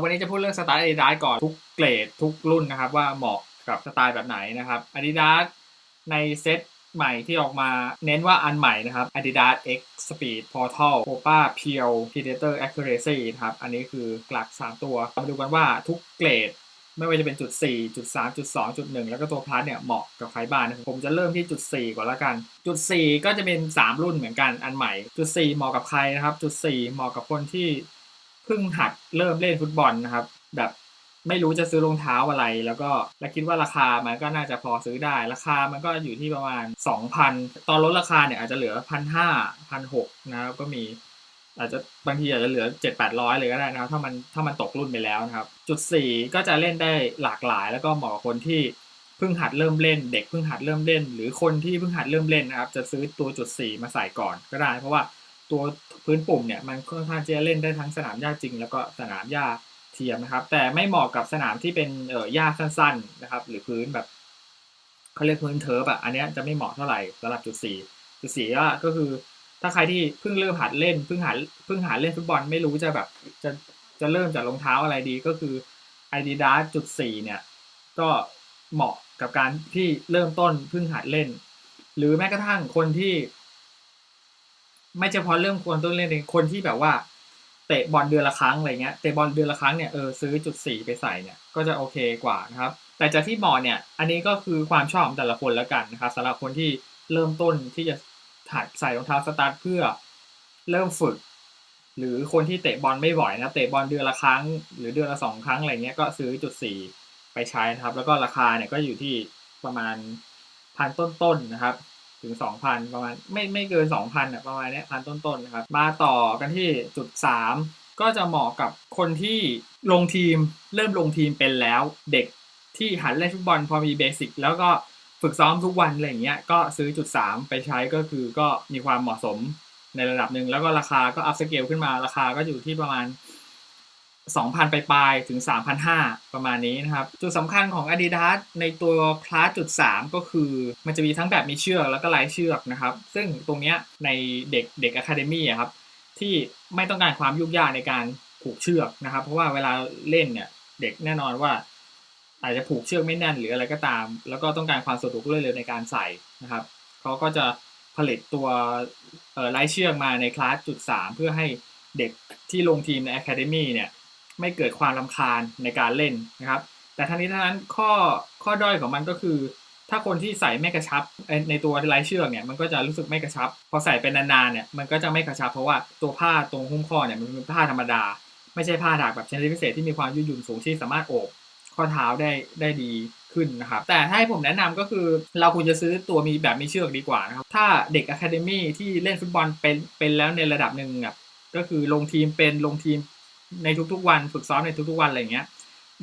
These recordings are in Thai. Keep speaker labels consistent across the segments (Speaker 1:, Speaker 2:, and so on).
Speaker 1: วันนี้จะพูดเรื่องสไตล์ Adidas ก่อนทุกเกรดทุกรุ่นนะครับว่าเหมาะกับสไตล์แบบไหนนะครับ Adidas ในเซตใหม่ที่ออกมาเน้นว่าอันใหม่นะครับ Adidas X Speed Portal Copa Pure Predator Accuracy นะครับ อันนี้คือหลัก 3 ตัว มาดูกันว่าทุกเกรด ไม่ว่าจะเป็นจุด 4 จุด 3 จุด 2 จุด 1 แล้วก็ตัวพลัสเนี่ยเหมาะกับใครบ้างนะครับผมจะเริ่มที่จุด 4 ก่อนละกัน จุด 4 ก็จะเป็น 3 รุ่นเหมือนกันอันใหม่ จุด 4 เหมาะกับใครนะครับ จุด 4 เหมาะกับคนที่ เพิ่งหัดเริ่มเล่นฟุตบอลนะครับ แบบไม่รู้จะซื้อรองเท้าอะไร แล้วก็และคิดว่าราคามันก็น่าจะพอซื้อได้ ราคามันก็อยู่ที่ประมาณ 2,000 ตอนลดราคาเนี่ยอาจจะเหลือ1,500 1,600นะครับก็มีอาจจะบางทีอาจจะเหลือ 7 8 0 0 เลยก็ได้นะครับถ้ามันถ้ามันตกรุ่นไปแล้วนะครับ จุด 4 ก็จะเล่นได้หลากหลาย แล้วก็เหมาะคนที่เพิ่งหัดเริ่มเล่น เด็กเพิ่งหัดเริ่มเล่น หรือคนที่เพิ่งหัดเริ่มเล่นนะครับ จะซื้อตัวจุด 4 มาใส่ก่อนก็ได้ เพราะว่า ตัวพื้นปุ่มเนี่ยมันค่อนข้างจะเล่นได้ทั้งสนามหญ้าจริง แล้วก็สนามหญ้าเทียมนะครับ แต่ไม่เหมาะกับสนามที่เป็นเอ่อหญ้าสั้นๆนะครับ หรือพื้นแบบเขาเรียกพื้นเทิร์ฟอะอันนี้จะไม่เหมาะเท่าไหร่สำหรับจุด4จุด4ก็ก็คือถ้าใครที่เพิ่งเริ่มหัดเล่นเพิ่งหัดเพิ่งหัดเล่นฟุตบอลไม่รู้จะแบบจะจะเริ่มจากรองเท้าอะไรดีก็คือ Adidas จุดสี่เนี่ยก็เหมาะกับการที่เริ่มต้นเพิ่งหัดเล่น หรือแม้กระทั่งคนที่ ไม่เฉพาะเริ่มควรต้นเล่นเองคนที่แบบว่าเตะบอลเดือนละครั้งอะไรเงี้ยเตะบอลเดือนละครั้งเนี่ยเออซื้อจุดสี่ไปใส่เนี่ยก็จะโอเคกว่านะครับ แต่จากที่เหมาะเนี่ย อันนี้ก็คือความชอบของแต่ละคนแล้วกันนะครับสำหรับคนที่เริ่มต้นที่จะหัดใส่รองเท้าสตาร์ทเพื่อเริ่มฝึก หรือคนที่เตะบอลไม่บ่อยนะเตะบอลเดือนละครั้ง หรือเดือนละสองครั้งอะไรเงี้ยก็ซื้อจุดสี่ไปใช้นะครับ แล้วก็ราคาเนี่ยก็อยู่ที่ประมาณพันต้นๆนะครับ ถึงสองพันประมาณไม่ไม่เกินสองพันอะประมาณเนี้ยพันต้นๆนะครับ มาต่อกันที่จุดสามก็จะเหมาะกับคนที่ลงทีมเริ่มลงทีมเป็นแล้วเด็กที่หัดเล่นฟุตบอลพอมีเบสิกแล้วก็ฝึกซ้อมทุกวันอะไรอย่างเงี้ยก็ซื้อจุดสามไปใช้ก็คือก็มีความเหมาะสมในระดับหนึ่งแล้วก็ราคาก็อัพสเกลขึ้นมาราคาก็อยู่ที่ประมาณ 2,000 ไปปลายถึง 3,500 ประมาณนี้นะครับ จุดสำคัญของ Adidas ในตัวคลาสจุด 3 ก็คือ มันจะมีทั้งแบบมีเชือกแล้วก็ไร้เชือกนะครับ ซึ่งตรงเนี้ยในเด็กเด็กอะคาเดมี่ครับ ที่ไม่ต้องการความยุ่งยากในการผูกเชือกนะครับ เพราะว่าเวลาเล่นเนี่ยเด็กแน่นอนว่าอาจจะผูกเชือกไม่แน่นหรืออะไรก็ตาม แล้วก็ต้องการความสะดวกรวดเร็วในการใส่นะครับเขาก็จะผลิตตัวไล่เชือกมาในคลาสจุดสามเพื่อให้เด็กที่ลงทีมใน Academy เนี่ย ไม่เกิดความลำคาญในการเล่นนะครับ แต่ทั้งนี้ทั้งนั้นข้อข้อด้อยของมันก็คือ ถ้าคนที่ใส่ไม่กระชับในตัวไล่เชือกเนี่ยมันก็จะรู้สึกไม่กระชับ พอใส่เป็นนานๆเนี่ยมันก็จะไม่กระชับเพราะว่าตัวผ้าตรงหุ้มข้อเนี่ยมันเป็นผ้าธรรมดา ไม่ใช่ผ้าดากแบบชนิดพิเศษที่มีความยืดหยุ่นสูงที่สามารถโอบข้อเท้าได้ได้ดีขึ้นนะครับ แต่ถ้าให้ผมแนะนำก็คือเราควรจะซื้อตัวมีแบบมีเชือกดีกว่านะครับ ถ้าเด็กอะคาเดมี่ที่เล่นฟุตบอลเป็นเป็นแล้วในระดับหนึ่งแบบก็คือลงทีมเป็นลงทีม ในทุกๆ วันฝึกซ้อมในทุกๆวันอะไรเงี้ย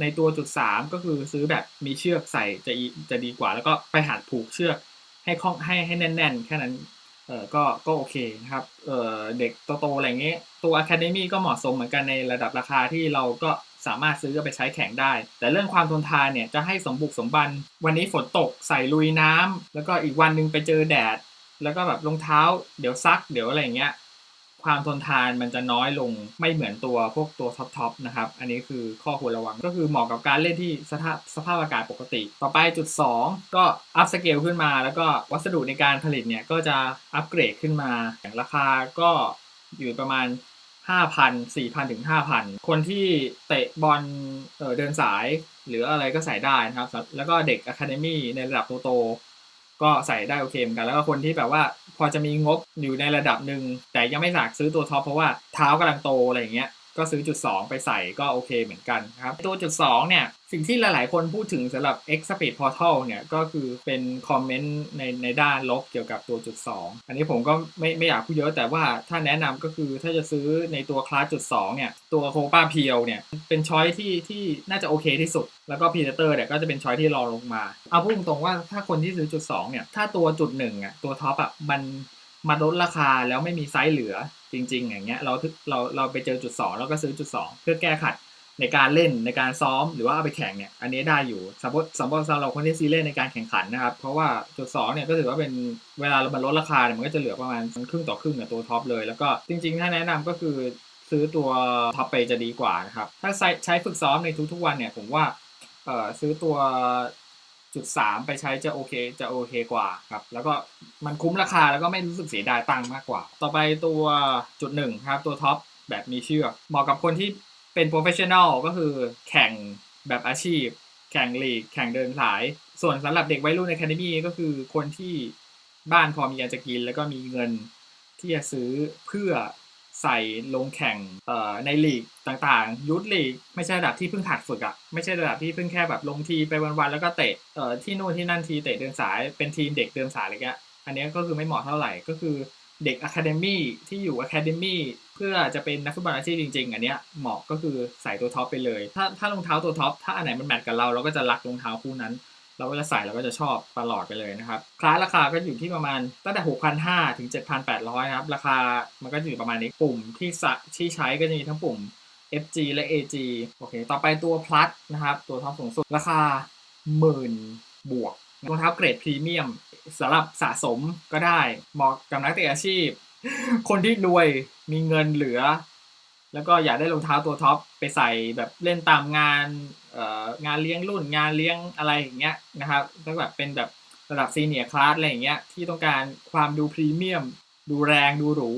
Speaker 1: ในตัวจุดสามก็คือซื้อแบบมีเชือกใส่จะจะดีกว่า แล้วก็ไปหัดผูกเชือกให้คล่องให้ให้แน่น ๆ แค่นั้นเออก็ก็โอเคนะครับเออเด็กโตๆอะไรเงี้ยตัว Academy ก็เหมาะสมเหมือนกันในระดับราคาที่เราก็สามารถซื้อไปใช้แข่งได้ แต่เรื่องความทนทานเนี่ยจะให้สมบุกสมบัน วันนี้ฝนตกใส่ลุยน้ำแล้วก็อีกวันหนึงไปเจอแดด แล้วก็แบบรองเท้า เดี๋ยวซักเดี๋ยวอะไรเงี้ย ความทนทานมันจะน้อยลงไม่เหมือนตัวพวกตัวท็อปๆนะครับ อันนี้คือข้อควรระวังก็คือเหมาะกับการเล่นที่สภาพสภาพอากาศปกติ ต่อไปจุด 2 ก็อัพสเกลขึ้นมา แล้วก็วัสดุในการผลิตเนี่ยก็จะอัปเกรดขึ้นมา อย่างราคาก็อยู่ประมาณ5,000 4,000 ถึง 5,000 คนที่เตะบอลเออเดินสาย หรืออะไรก็ใส่ได้นะครับ แล้วก็เด็กอะคาเดมี่ในระดับโต ก็ใส่ได้โอเคเหมือนกัน แล้วก็คนที่แบบว่าพอจะมีงบอยู่ในระดับหนึ่งแต่ยังไม่อยากซื้อตัวท็อปเพราะว่าเท้ากำลังโตอะไรอย่างเงี้ย ก็ซื้อจุด 2 ไปใส่ก็โอเคเหมือนกันครับ ตัวจุด 2 เนี่ย สิ่งที่หลายๆ คนพูดถึงสำหรับ X Speed Portal เนี่ย ก็คือเป็นคอมเมนต์ในในด้านลบเกี่ยวกับตัวจุด 2 อันนี้ผมก็ไม่ไม่อยากพูดเยอะแต่ว่าถ้าแนะนำก็คือถ้าจะซื้อในตัวคลาสจุด 2 เนี่ย ตัวโคปาเพียวเนี่ย เป็นช้อยที่ที่น่าจะโอเคที่สุด แล้วก็พีเตอร์เนี่ยก็จะเป็นช้อยที่รองลงมา เอาพูดตรงๆว่าถ้าคนที่ซื้อจุด 2 เนี่ย ถ้าตัวจุด1อะตัวท็อปอะมันมาลดราคาแล้วไม่มีไซส์เหลือ จริง ๆ อย่างเงี้ยเราถึเราเราไปเจอจุด 2 แล้วก็ซื้อจุด 2 เพื่อแก้ขัดในการเล่นในการซ้อมหรือว่าเอาไปแข่งเนี่ยอันนี้ได้อยู่สมมติสมมติสำหรับคนที่ซีเรียสในการแข่งขันนะครับ เพราะว่าจุด2เนี่ยก็ถือว่าเป็นเวลาเราลดราคาเนี่ยมันก็จะเหลือประมาณครึ่งต่อครึ่งกับตัวท็อปเลย แล้วก็จริงๆ ถ้าแนะนำก็คือซื้อตัวท็อปไปจะดีกว่านะครับ ถ้าใช้ใช้ฝึกซ้อมในทุกๆวันเนี่ยผมว่าเออซื้อตัว จุดสามไปใช้จะโอเคจะโอเคกว่าครับ แล้วก็มันคุ้มราคาแล้วก็ไม่รู้สึกเสียดายตังค์มากกว่า ต่อไปตัวจุดหนึ่งครับตัวท็อปแบบมีเชือกเหมาะกับคนที่เป็นโปรเฟชชั่น a ลก็คือแข่งแบบอาชีพ แข่งลีก แข่งเดินสาย ส่วนสำหรับเด็กวัยรุ่นในแคดมี่ก็คือคนที่บ้านพอมีอันจะกิน แล้วก็มีเงินที่จะซื้อเพื่อ ใส่ลงแข่งในลีกต่างๆ ยุทธลีกไม่ใช่ระดับที่เพิ่งหัดฝึกอะไม่ใช่ระดับที่เพิ่งแค่แบบลงทีไปวันๆแล้วก็เตะที่นู่นที่นั่นทีเตะเดินสายเป็นทีมเด็กเดินสายอะไรเงี้ยอันนี้ก็คือไม่เหมาะเท่าไหร่ก็คือเด็กอะคาเดมี่ที่อยู่อะคาเดมี่เพื่อจะเป็นนักฟุตบอลอาชีพจริง ๆ อันเนี้ยเหมาะก็คือใส่ตัวท็อปไปเลย ถ้าถ้ารองเท้าตัวท็อปถ้าอันไหนมันแมทกับเราเราก็จะรักรองเท้าคู่นั้น เราก็จะใส่เราก็จะชอบตลอดไปเลยนะครับคลาสราคาก็อยู่ที่ประมาณตั้งแต่ 6,500 ถึง 7,800นะครับ ราคามันก็อยู่ประมาณนี้ปุ่มที่สที่ใช้ก็จะมีทั้งปุ่ม FG และ AG โอเค ต่อไปตัว plus นะครับ ตัวท็อปสูงสุด ราคาหมื่นบวกรองเท้าเกรดพรีเมียมสำหรับสะสมก็ได้เหมาะกับนักเตะอาชีพ คนที่รวยมีเงินเหลือ แล้วก็อยากได้รองเท้าตัวท็อปไปใส่แบบเล่นตามงาน งานเลี้ยงรุ่นงานเลี้ยงอะไรอย่างเงี้ยนะครับถ้าแบบเป็นแบบระดับซีเนียร์คลาสอะไรอย่างเงี้ยที่ต้องการความดูพรีเมียม ดูแรงดูหรู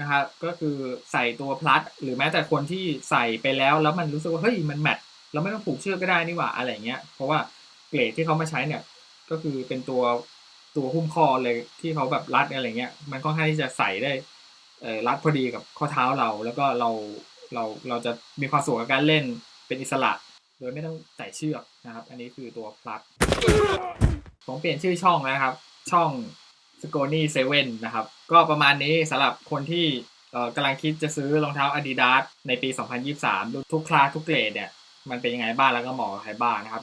Speaker 1: นะครับก็คือใส่ตัวพลัสหรือแม้แต่คนที่ใส่ไปแล้วแล้วมันรู้สึกว่าเฮ้ยมันแมทเราไม่ต้องผูกเชือกก็ได้นี่หว่าอะไรเงี้ยเพราะว่าเกรดที่เขามาใช้เนี่ยก็คือเป็นตัวตัวหุ้มคอเลยที่เขาแบบรัดอะไรเงี้ยมันค่อนข้างที่จะใส่ได้รัดพอดีกับข้อเท้าเรา แล้วก็เราเราเราจะมีความสุขกับการเล่นเป็นอิสระ ดยไม่ต้องใส่เชือกนะครับ อันนี้คือตัวพลัสผมเปลี่ยนชื่อช่องนะครับ ช่องสโกนี่เซเว่นนะครับ ก็ประมาณนี้สำหรับคนที่กำลังคิดจะซื้อรองเท้า Adidas ในปี 2023 ทุกคลาสทุกเกรดเนี่ย มันเป็นยังไงบ้างแล้วก็เหมาะกับใครบ้างนะครับ